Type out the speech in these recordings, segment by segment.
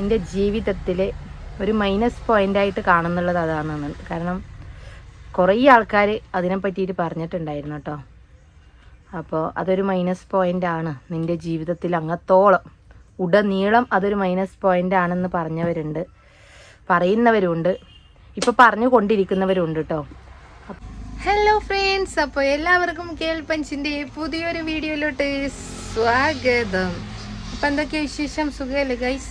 എന്റെ ജീവിതത്തിൽ ഒരു മൈനസ് പോയിന്റായിട്ട് കാണുന്നുള്ളത് അതാണ് കാരണം കുറേ ആൾക്കാർ അതിനെ പറ്റിയിട്ട് പറഞ്ഞിട്ടുണ്ടായിരുന്നു കേട്ടോ. അപ്പോൾ അതൊരു മൈനസ് പോയിന്റ് ആണ്. നിന്റെ ജീവിതത്തിൽ അങ്ങത്തോളം ഉടനീളം അതൊരു മൈനസ് പോയിന്റ് ആണെന്ന് പറഞ്ഞവരുണ്ട് പറയുന്നവരുണ്ട് ഇപ്പോൾ പറഞ്ഞു കൊണ്ടിരിക്കുന്നവരുണ്ട് കേട്ടോ. ഹലോ ഫ്രണ്ട്സ് അപ്പോൾ എല്ലാവർക്കും കേൾപ്പഞ്ചിന്റെ പുതിയൊരു വീഡിയോയിലോട്ട് സ്വാഗതം. അപ്പം എന്തൊക്കെയാ വിശേഷം? സുഖമല്ലേ ഗൈസ്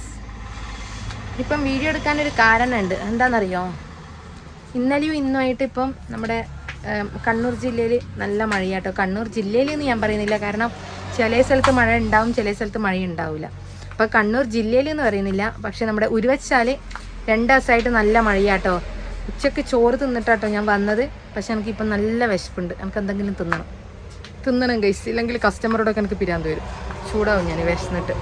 ഇപ്പം വീഡിയോ എടുക്കാനൊരു കാരണമുണ്ട്. എന്താണെന്നറിയോ? ഇന്നലെയും ഇന്നുമായിട്ട് ഇപ്പം നമ്മുടെ കണ്ണൂർ ജില്ലയിൽ നല്ല മഴയാട്ടോ. കണ്ണൂർ ജില്ലയിൽ എന്ന് ഞാൻ പറയുന്നില്ല. കാരണം ചില സ്ഥലത്ത് മഴ ഉണ്ടാവും ചില സ്ഥലത്ത് മഴ ഉണ്ടാവില്ല അപ്പോൾ കണ്ണൂർ ജില്ലയിൽ എന്ന് പറയുന്നില്ല. പക്ഷെ നമ്മുടെ ഉരുവച്ചാൽ രണ്ട് ദിവസമായിട്ട് നല്ല മഴയാട്ടോ. ഉച്ചയ്ക്ക് ചോറ് തിന്നിട്ടാട്ടോ ഞാൻ വന്നത്. പക്ഷെ എനിക്കിപ്പം നല്ല വിശപ്പുണ്ട്. എനിക്ക് എന്തെങ്കിലും തിന്നണം. തിന്നണം ഗൈസ് ഇല്ലെങ്കിൽ കസ്റ്റമറോടൊക്കെ എനിക്ക് പിരാന്ത് വരും. ചൂടാവും ഞാൻ വിശന്നിട്ട്.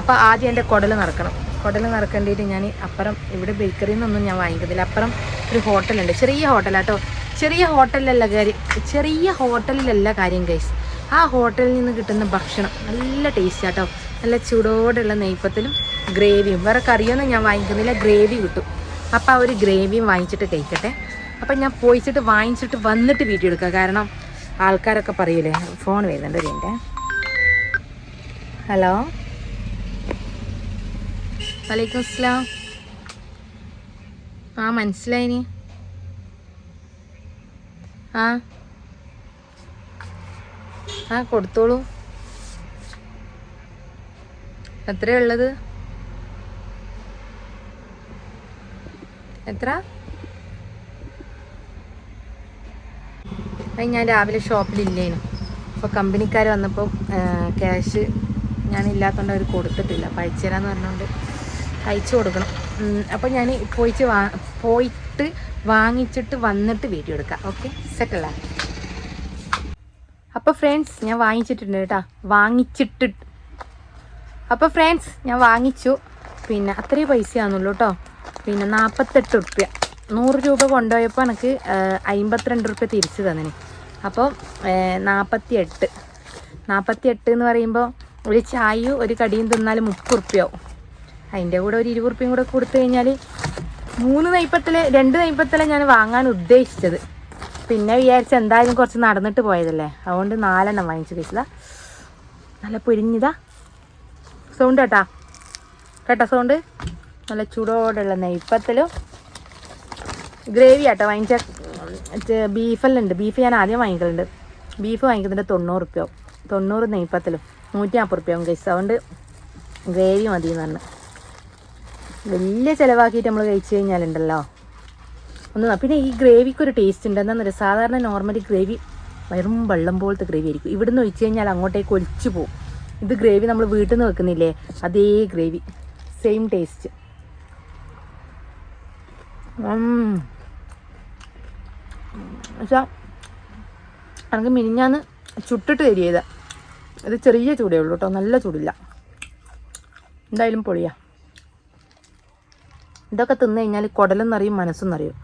അപ്പോൾ ആദ്യം എന്റെ കുടൽ നടക്കണം കുടൽ നടക്കേണ്ടിയിട്ട് ഞാൻ അപ്പുറം ഇവിടെ ബേക്കറിയിൽ നിന്നൊന്നും ഞാൻ വാങ്ങിക്കുന്നില്ല അപ്പുറം ഒരു ഹോട്ടലുണ്ട്. ചെറിയ ഹോട്ടലാട്ടോ ചെറിയ ഹോട്ടലിലല്ല കാര്യം. ചെറിയ ഹോട്ടലിലല്ല കാര്യം കൈസ് ആ ഹോട്ടലിൽ നിന്ന് കിട്ടുന്ന ഭക്ഷണം നല്ല ടേസ്റ്റ് നല്ല ചൂടോടുള്ള നെയ്പ്പത്തിലും ഗ്രേവിയും വേറെ കറിയൊന്നും ഞാൻ വാങ്ങിക്കുന്നില്ല. ഗ്രേവി കിട്ടും. അപ്പോൾ ആ ഒരു ഗ്രേവിയും വാങ്ങിച്ചിട്ട് കഴിക്കട്ടെ. അപ്പം ഞാൻ പോയിച്ചിട്ട് വാങ്ങിച്ചിട്ട് വന്നിട്ട് വീഡിയോ എടുക്കുക കാരണം ആൾക്കാരൊക്കെ പറയൂലേ ഫോൺ വരുന്നുണ്ട് ഒരു ഹലോ? വലൈക്കും അസ്സലാം. ആ മനസ്സിലായിനി. ആ. ആ കൊടുത്തോളൂ. എത്രയാ ഉള്ളത്? എത്ര? അത് ഞാൻ രാവിലെ ഷോപ്പിലില്ലേനു അപ്പോൾ കമ്പനിക്കാർ വന്നപ്പോൾ ക്യാഷ് ഞാനില്ലാത്തതുകൊണ്ട് അവർ കൊടുത്തിട്ടില്ല. അപ്പോൾ അയച്ചു തരാമെന്ന് പറഞ്ഞുകൊണ്ട് അയച്ചു കൊടുക്കണം. അപ്പോൾ ഞാൻ പോയിട്ട് വാ പോയിട്ട് വാങ്ങിച്ചിട്ട് വന്നിട്ട് വീഡിയോ എടുക്കാം. ഓക്കെ സെറ്റല്ല അപ്പോൾ ഫ്രണ്ട്സ് ഞാൻ വാങ്ങിച്ചിട്ടുണ്ട് കേട്ടോ. വാങ്ങിച്ചിട്ട്. അപ്പോൾ ഫ്രണ്ട്സ് ഞാൻ വാങ്ങിച്ചു. പിന്നെ അത്രയും പൈസയാണെന്നുള്ളൂ കേട്ടോ. പിന്നെ നാൽപ്പത്തെട്ട് റുപ്യ നൂറ് രൂപ കൊണ്ടുപോയപ്പോൾ എനിക്ക് അമ്പത്തിരണ്ട് റുപ്യ തിരിച്ചു തന്നിന്. അപ്പോൾ നാൽപ്പത്തി എട്ട് നാൽപ്പത്തി എട്ട് എന്ന് പറയുമ്പോൾ ഒരു ചായയും ഒരു കടിയും തിന്നാൽ മുപ്പത് റുപ്യാവും അതിന്റെ കൂടെ ഒരു ഇരുപത് റുപ്യയും കൂടെ കൊടുത്തു കഴിഞ്ഞാൽ മൂന്ന് നെയ്പ്പത്തിൽ രണ്ട് നെയ്പ്പത്തിലെ ഞാൻ വാങ്ങാൻ ഉദ്ദേശിച്ചത്. പിന്നെ വിചാരിച്ച എന്തായാലും കുറച്ച് നടന്നിട്ട് പോയതല്ലേ. അതുകൊണ്ട് നാലെണ്ണം വാങ്ങിച്ചു കഴിച്ചില്ല നല്ല പൊരിഞ്ഞതാ. സൗണ്ട് കേട്ടാ? കേട്ടോ സൗണ്ട്? നല്ല ചൂടോടുള്ള നെയ്പ്പത്തിലും ഗ്രേവി ആട്ടോ വാങ്ങിച്ച ബീഫെല്ലാം ഉണ്ട്. ബീഫ് ഞാൻ ആദ്യം വാങ്ങിക്കലുണ്ട്. ബീഫ് വാങ്ങിക്കുന്നുണ്ട് തൊണ്ണൂറ് റുപ്യാവും തൊണ്ണൂറ് നെയ്പ്പത്തിലും നൂറ്റി നാൽപ്പത് റുപ്യാവും കഴിച്ചു അതുകൊണ്ട് ഗ്രേവി മതി എന്ന് പറഞ്ഞു. വലിയ ചിലവാക്കിയിട്ട് നമ്മൾ കഴിച്ചു കഴിഞ്ഞാലുണ്ടല്ലോ. ഒന്ന് പിന്നെ ഈ ഗ്രേവിക്ക് ഒരു ടേസ്റ്റ് ഉണ്ട്. എന്താണെന്ന് പറയുക സാധാരണ നോർമലി ഗ്രേവി വെറും വെള്ളം പോലത്തെ ഗ്രേവി ആയിരിക്കും. ഇവിടുന്ന് ഒഴിച്ച് കഴിഞ്ഞാൽ അങ്ങോട്ടേക്ക് ഒലിച്ചു പോകും ഇത് ഗ്രേവി നമ്മൾ വീട്ടിൽ നിന്ന് വെക്കുന്നില്ലേ? അതേ ഗ്രേവി. സെയിം ടേസ്റ്റ് പക്ഷെ എനിക്ക് മിനിഞ്ഞാന്ന് ചുട്ടിട്ട് തരിക ഇത് ചെറിയ ചൂടേ ഉള്ളൂ കേട്ടോ. നല്ല ചൂടില്ല. എന്തായാലും പൊളിയാ. ഇതൊക്കെ തിന്നു കഴിഞ്ഞാൽ കുടലും നിറയും മനസ്സും നിറയും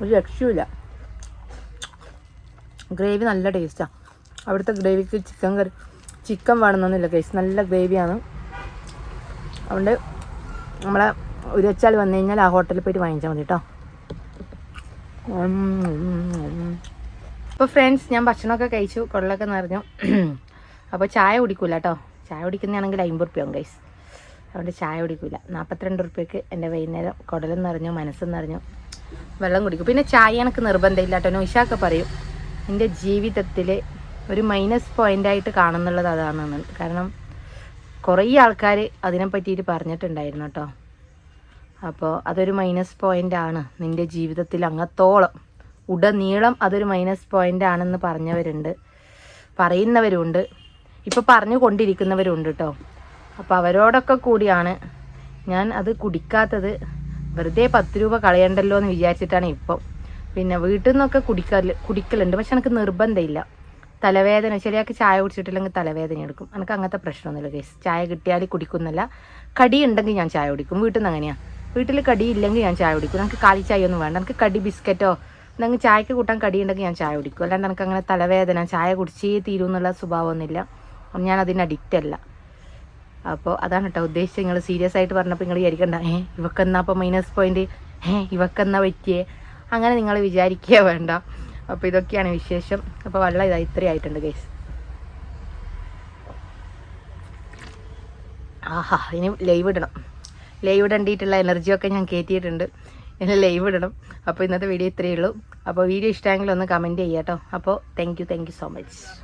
ഒരു രക്ഷയുമില്ല. ഗ്രേവി നല്ല ടേസ്റ്റാണ് അവിടുത്തെ ഗ്രേവിക്ക് ചിക്കൻ കറി ചിക്കൻ വേണമെന്നൊന്നുമില്ല കേസ് നല്ല ഗ്രേവിയാണ്. അതുകൊണ്ട് നമ്മളെ ഒരു വെച്ചാൽ വന്നു കഴിഞ്ഞാൽ ആ ഹോട്ടലിൽ പോയിട്ട് വാങ്ങിച്ചാൽ മതി കേട്ടോ അപ്പോൾ ഫ്രണ്ട്സ് ഞാൻ ഭക്ഷണമൊക്കെ കഴിച്ചു കൊള്ളൊക്കെ നിറഞ്ഞു. അപ്പോൾ ചായ കുടിക്കൂല കേട്ടോ ചായ കുടിക്കുന്നതാണെങ്കിൽ അമ്പത് റുപ്യ ഗൈസ് അതുകൊണ്ട് ചായ കുടിക്കില്ല നാൽപ്പത്തിരണ്ട് റുപ്യക്ക് എന്റെ വൈകുന്നേരം കുടലും നിറഞ്ഞു മനസ്സും നിറഞ്ഞു വെള്ളം കുടിക്കും. പിന്നെ ചായ എനിക്ക് നിർബന്ധമില്ല കേട്ടോ. നൊയ്ഷാക്കെ പറയും എന്റെ ജീവിതത്തിൽ ഒരു മൈനസ് പോയിന്റായിട്ട് കാണുന്നുള്ളത് അതാണ് കാരണം കുറേ ആൾക്കാർ അതിനെ പറ്റിയിട്ട് പറഞ്ഞിട്ടുണ്ടായിരുന്നു കേട്ടോ. അപ്പോൾ അതൊരു മൈനസ് പോയിന്റ് ആണ്. നിന്റെ ജീവിതത്തിൽ അങ്ങത്തോളം ഉടനീളം അതൊരു മൈനസ് പോയിന്റ് ആണെന്ന് പറഞ്ഞവരുണ്ട് പറയുന്നവരുണ്ട്. ഇപ്പോൾ പറഞ്ഞു കൊണ്ടിരിക്കുന്നവരുണ്ട് കേട്ടോ അപ്പോൾ അവരോടൊക്കെ കൂടിയാണ് ഞാൻ അത് കുടിക്കാത്തത്. വെറുതെ പത്ത് രൂപ കളയണ്ടല്ലോ എന്ന് വിചാരിച്ചിട്ടാണ് ഇപ്പം. പിന്നെ വീട്ടിൽ നിന്നൊക്കെ കുടിക്കൽ കുടിക്കലുണ്ട്. പക്ഷെ എനിക്ക് നിർബന്ധമില്ല. തലവേദന ശരിയാക്കി ചായ കുടിച്ചിട്ടില്ലെങ്കിൽ തലവേദന എടുക്കും. എനിക്ക് അങ്ങനത്തെ പ്രശ്നമൊന്നുമില്ല കേസ് ചായ കിട്ടിയാൽ കുടിക്കുന്നില്ല. കടി ഉണ്ടെങ്കിൽ ഞാൻ ചായ കുടിക്കും. വീട്ടിൽ നിന്ന് അങ്ങനെയാണ് വീട്ടിൽ കടി ഇല്ലെങ്കിൽ ഞാൻ ചായ കുടിക്കും. എനിക്ക് കാലി ചായ ഒന്നും വേണ്ട. എനിക്ക് കടി ബിസ്ക്കറ്റോ എന്തെങ്കിലും ചായക്ക് കൂട്ടാൻ കടി ഉണ്ടെങ്കിൽ ഞാൻ ചായ കുടിക്കും. അല്ലാണ്ട് എനിക്ക് അങ്ങനെ തലവേദന ചായ കുടിച്ചേ തീരും എന്നുള്ള സ്വഭാവമൊന്നുമില്ല. ഞാൻ അതിന് അഡിക്റ്റ് അല്ല. അപ്പോൾ അതാണ് കേട്ടോ ഉദ്ദേശിച്ചത്. നിങ്ങൾ സീരിയസ് ആയിട്ട് പറഞ്ഞപ്പോൾ നിങ്ങൾ വിചാരിക്കണ്ട. ഏ ഇവക്കെന്നാ അപ്പോൾ മൈനസ് പോയിന്റ് ഏ ഇവക്കെന്നാ പറ്റിയേ? അങ്ങനെ നിങ്ങൾ വിചാരിക്കുക വേണ്ട. അപ്പോൾ ഇതൊക്കെയാണ് വിശേഷം. അപ്പോൾ വെള്ളം ഇതാ ഇത്രയും ആയിട്ടുണ്ട് ഗൈസ് ആഹാ ഇനി ലൈവ് ഇടണം. ലൈവ് ഇടേണ്ടിയിട്ടുള്ള എനർജിയൊക്കെ ഞാൻ കയറ്റിയിട്ടുണ്ട് ഇനി ലൈവ് ഇടണം. അപ്പോൾ ഇന്നത്തെ വീഡിയോ ഇത്രയേ ഉള്ളൂ. അപ്പോൾ വീഡിയോ ഇഷ്ടമെങ്കിൽ ഒന്ന് കമന്റ് ചെയ്യാം കേട്ടോ അപ്പോൾ thank you thank you so much